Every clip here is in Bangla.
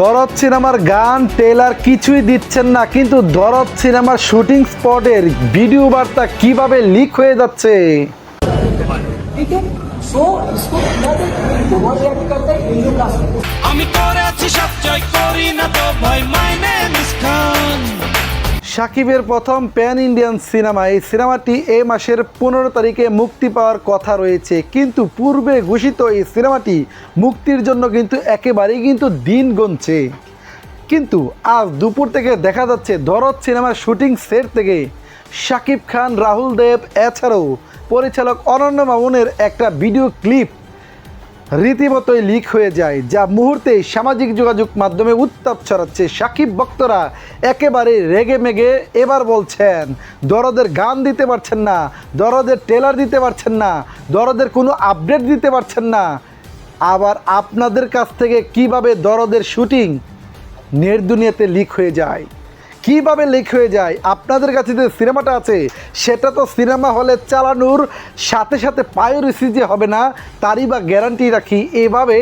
দরদ সিনেমার গান, টেলার কিছুই দিচ্ছেন না, কিন্তু দরদ সিনেমার শুটিং স্পটের ভিডিও বার্তা কীভাবে লিক হয়ে যাচ্ছে? আমি করেছি সব জয় করি না তো ভয়, মাইনে সাকিবের প্রথম প্যান ইন্ডিয়ান সিনেমা। এই সিনেমাটি এ মাসের পনেরো তারিখে মুক্তি পাওয়ার কথা রয়েছে। কিন্তু পূর্বে ঘোষিত এই সিনেমাটি মুক্তির জন্য কিন্তু একেবারেই কিন্তু দিন গুনছে। কিন্তু আজ দুপুর থেকে দেখা যাচ্ছে দরদ সিনেমার শুটিং সেট থেকে শাকিব খান, রাহুল দেব, এছাড়াও পরিচালক অনন্য মামুনের একটা ভিডিও ক্লিপ রীতিমতোই লিক হয়ে যায়, যা মুহূর্তেই সামাজিক যোগাযোগ মাধ্যমে উত্তাপ ছড়াচ্ছে। সাকিব ভক্তরা একেবারে রেগে মেগে এবার বলছেন, দরদের গান দিতে পারছেন না, দরদের টেলার দিতে পারছেন না, দরদের কোনো আপডেট দিতে পারছেন না। আবার আপনাদের কাছ থেকে কীভাবে দরদের শুটিং নেট দুনিয়াতে লিক হয়ে যায়? কীভাবে লিক হয়ে যায়? আপনাদের কাছে যে সিনেমাটা আছে, সেটা তো সিনেমা হলে চালানোর সাথে সাথে পায়োরিসি যে হবে না, তারই বা গ্যারান্টি রাখি। এভাবে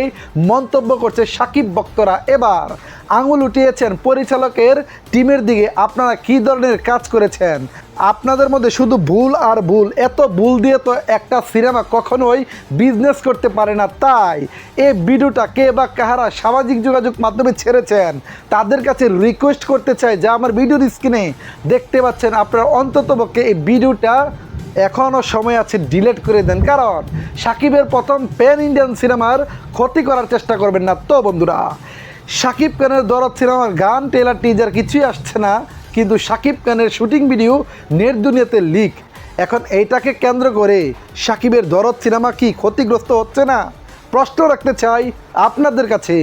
মন্তব্য করছে সাকিব বক্তরা এবার আঙুল উঠিয়েছেন পরিচালকের টিমের দিকে। আপনারা কি ধরনের কাজ করেছেন? আপনাদের মধ্যে শুধু ভুল আর ভুল। এত ভুল দিয়ে তো একটা সিনেমা কখনোই বিজনেস করতে পারে না। তাই এই ভিডিওটা কে বা কাহারা সামাজিক যোগাযোগ মাধ্যমে ছেড়েছেন, তাদের কাছে রিকোয়েস্ট করতে চাই যে আমার ভিডিওর স্ক্রিনে দেখতে পাচ্ছেন আপনারা অন্ততপক্ষে এই ভিডিওটা এখনও সময় আছে ডিলেট করে দেন। কারণ সাকিবের প্রথম প্যান ইন্ডিয়ান সিনেমার ক্ষতি করার চেষ্টা করবেন না। তো বন্ধুরা, সাকিব খানের দরদ সিনেমার গান টেলার টিজার কিছুই আসছে না। কিন্তু সাকিব খানের শুটিং ভিডিও নেট দুনিয়াতে লিক। এখন এইটাকে কেন্দ্র করে সাকিবের দরদ সিনেমা কি ক্ষতিগ্রস্ত হচ্ছে না? প্রশ্ন রাখতে চাই আপনাদের কাছে।